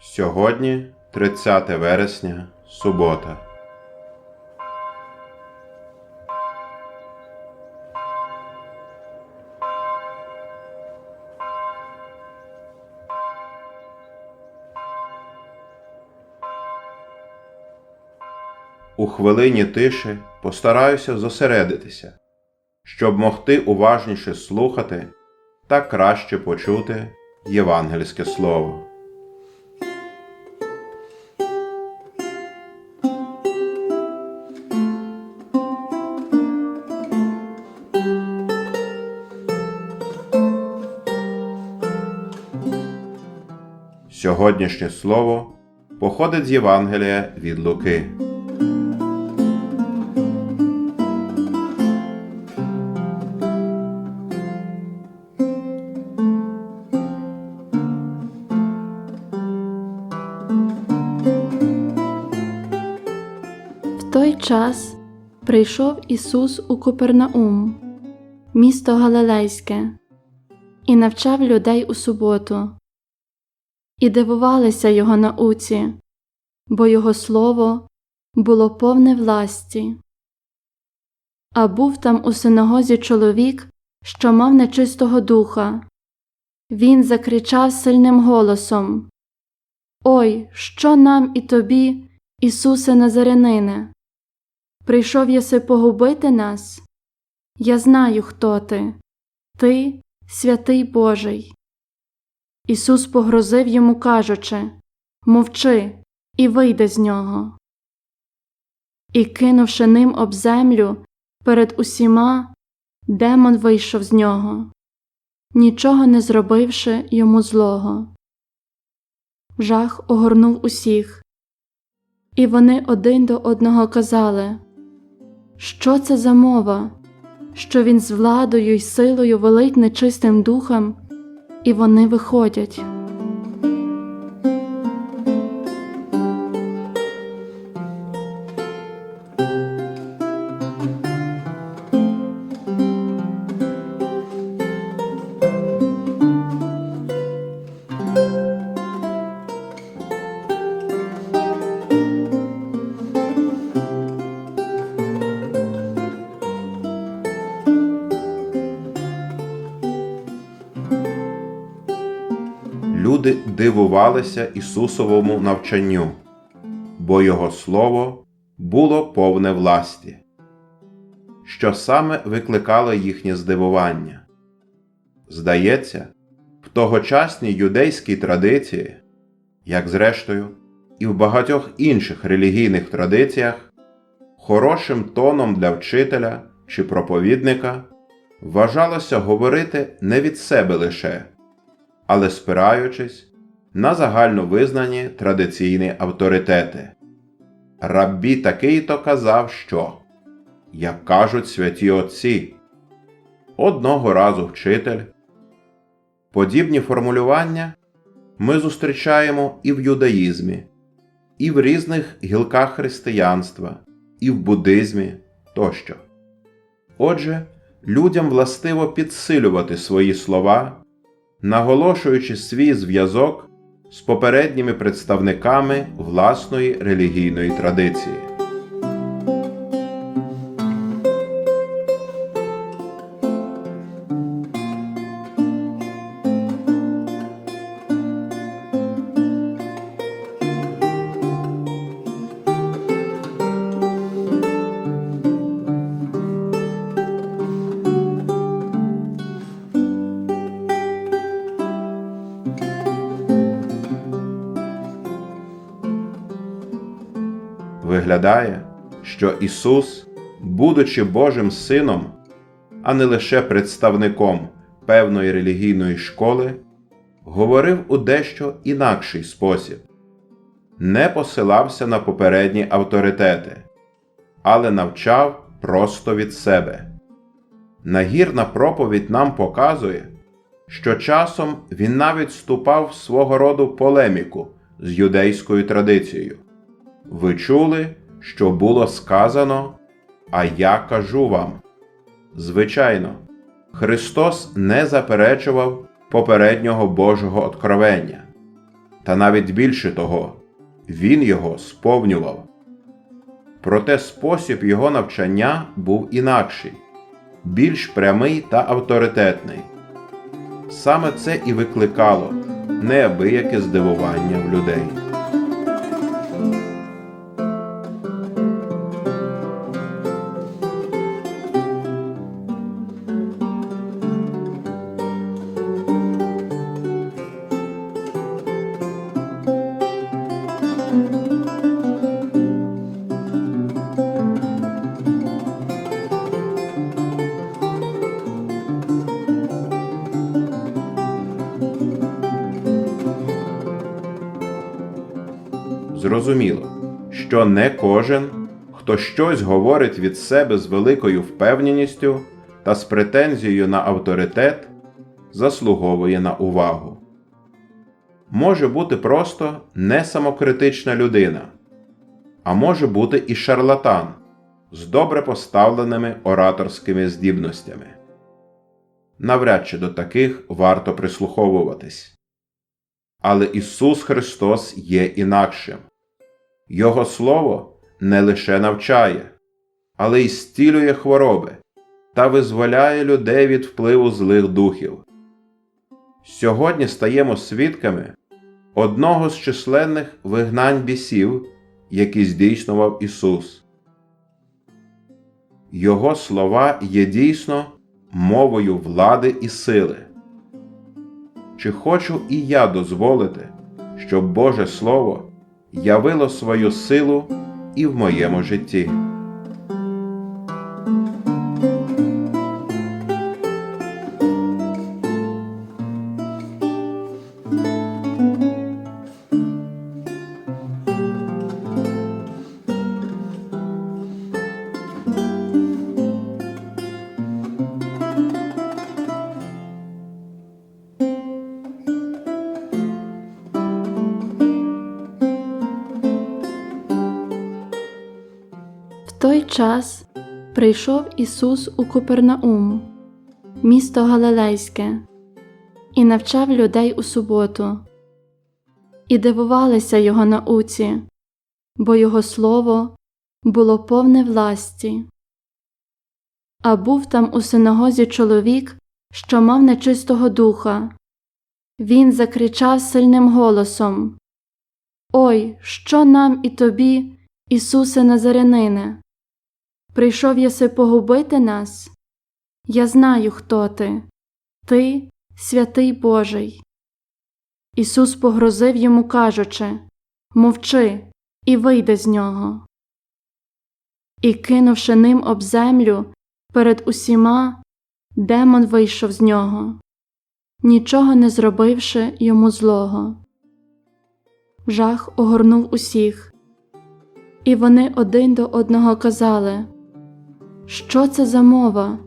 Сьогодні 30 вересня, субота. У хвилині тиші постараюся зосередитися, щоб могти уважніше слухати та краще почути євангельське слово. Сьогоднішнє слово походить з Євангелія від Луки. В той час прийшов Ісус у Купернаум, місто Галилейське, і навчав людей у суботу. І дивувалися його науці, бо його слово було повне власті. А був там у синагозі чоловік, що мав нечистого духа. Він закричав сильним голосом Ой, що нам і тобі, Ісусе Назарянине? Прийшов єси погубити нас? Я знаю, хто ти, ти святий Божий. Ісус погрозив йому, кажучи Мовчи і вийди з нього. І, кинувши ним об землю перед усіма, демон вийшов з нього, нічого не зробивши йому злого. Жах огорнув усіх, і вони один до одного казали Що це за мова, що він з владою й силою велить нечистим духом, і вони виходять. Люди дивувалися Ісусовому навчанню, бо Його Слово було повне власті, що саме викликало їхнє здивування. Здається, в тогочасній юдейській традиції, як зрештою, і в багатьох інших релігійних традиціях, хорошим тоном для вчителя чи проповідника вважалося говорити не від себе лише але спираючись на загально визнані традиційні авторитети. Раббі такий то казав, що, як кажуть святі отці, одного разу вчитель. Подібні формулювання ми зустрічаємо і в юдаїзмі, і в різних гілках християнства, і в буддизмі тощо. Отже, людям властиво підсилювати свої слова наголошуючи свій зв'язок з попередніми представниками власної релігійної традиції. Виглядає, що Ісус, будучи Божим Сином, а не лише представником певної релігійної школи, говорив у дещо інакший спосіб, не посилався на попередні авторитети, але навчав просто від себе. Нагірна проповідь нам показує, що часом він навіть вступав в свого роду полеміку з юдейською традицією. Ви чули, що було сказано, а я кажу вам. Звичайно, Христос не заперечував попереднього Божого откровення. та навіть більше того, він його сповнював. Проте спосіб його навчання був інакший, більш прямий та авторитетний. Саме це і викликало неабияке здивування в людей. Зрозуміло, що не кожен, хто щось говорить від себе з великою впевненістю та з претензією на авторитет, заслуговує на увагу. Може бути просто не самокритична людина, а може бути і шарлатан з добре поставленими ораторськими здібностями. Навряд чи до таких варто прислуховуватись. Але Ісус Христос є інакшим. Його Слово не лише навчає, але й стілює хвороби та визволяє людей від впливу злих духів. Сьогодні стаємо свідками одного з численних вигнань бісів, які здійснював Ісус. Його слова є дійсно мовою влади і сили. Чи хочу і я дозволити, щоб Боже Слово явило свою силу і в моєму житті? Той час прийшов Ісус у Купернаум, місто Галилейське, і навчав людей у суботу, і дивувалися Його науці, бо Його слово було повне власті. А був там у синагозі чоловік, що мав нечистого духа. Він закричав сильним голосом Ой, що нам і тобі, Ісусе Назарянине? Прийшов єси погубити нас? Я знаю, хто ти, ти святий Божий. Ісус погрозив йому, кажучи Мовчи і вийди з нього. І, кинувши ним об землю перед усіма, демон вийшов з нього, нічого не зробивши йому злого. Жах огорнув усіх, і вони один до одного казали Що це за мова,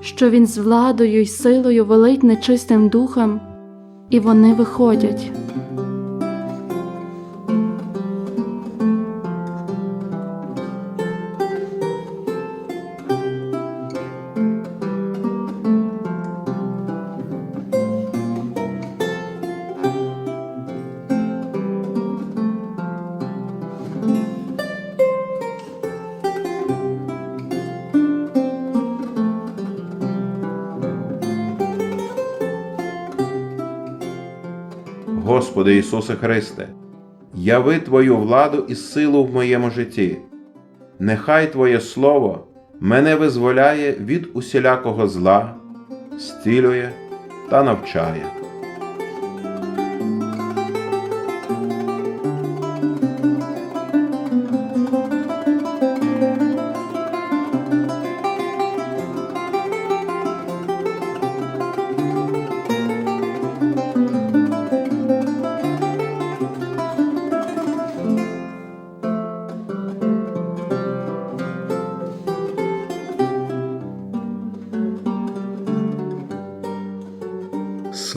що він з владою й силою велить нечистим духом, і вони виходять. Господи Ісусе Христе, яви Твою владу і силу в моєму житті. Нехай Твоє Слово мене визволяє від усілякого зла, стілює та навчає.